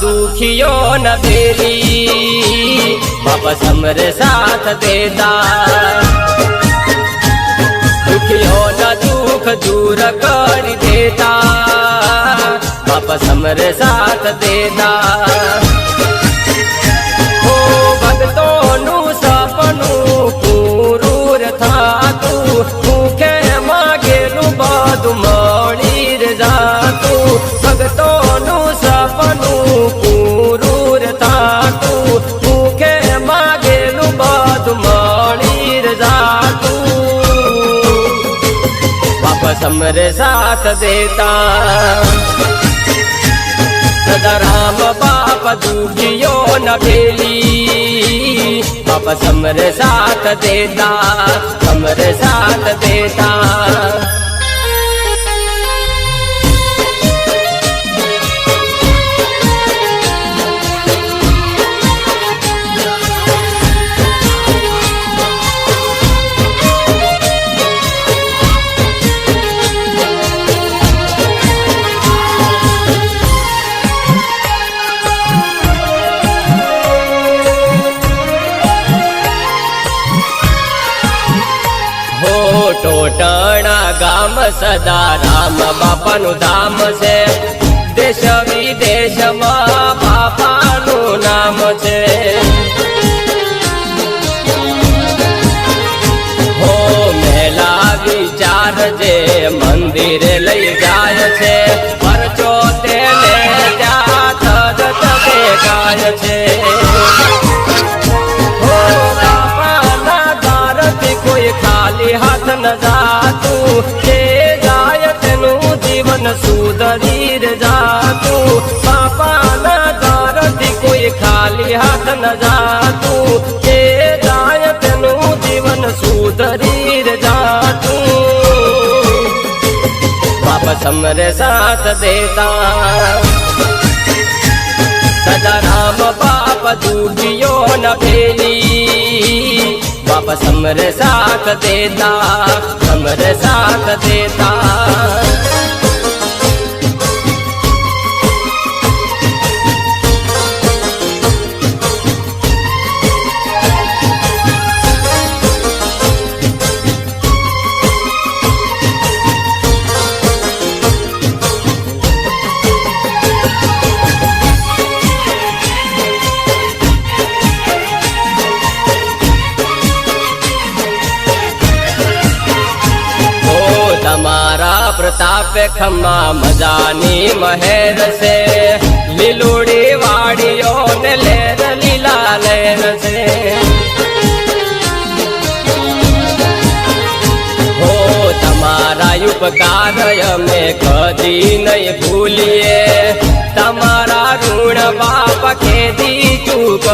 દુખિયો ન ફેરી, બાપ સમરે સાથ દેતા. દુખિયો ન દુખ દૂર કરી દેતા, બાપ સમરે સાથ દેતા. कसम रे साथ देता। सदा राम बाप दूजियो न भेली। बाप समर साथ देता समर साथ देता। ટોટણા ગામ સદા રામ બાપાનું ધામ છે. દેશ વિદેશમાં जा तू। ते गाय जीवन सुधरीर जा तू। पापा न दारती कोई खाली हाथ न जा तू। ते गाय, तेनु जीवन सुधरीर जा तू। पापा समरे साथ देता। राम पाप બાપ સમરે સાથ દેતા સમરે પ્રતાપે ખમ્મા મજાની મહેર છે. લીલુડી વાડીઓ ને લેર લીલા લેર છે. હો, તમારા ઉપકાર અમે કદી નહીં ભૂલીએ. તમારા ઋણ બાપ કેદી ચૂક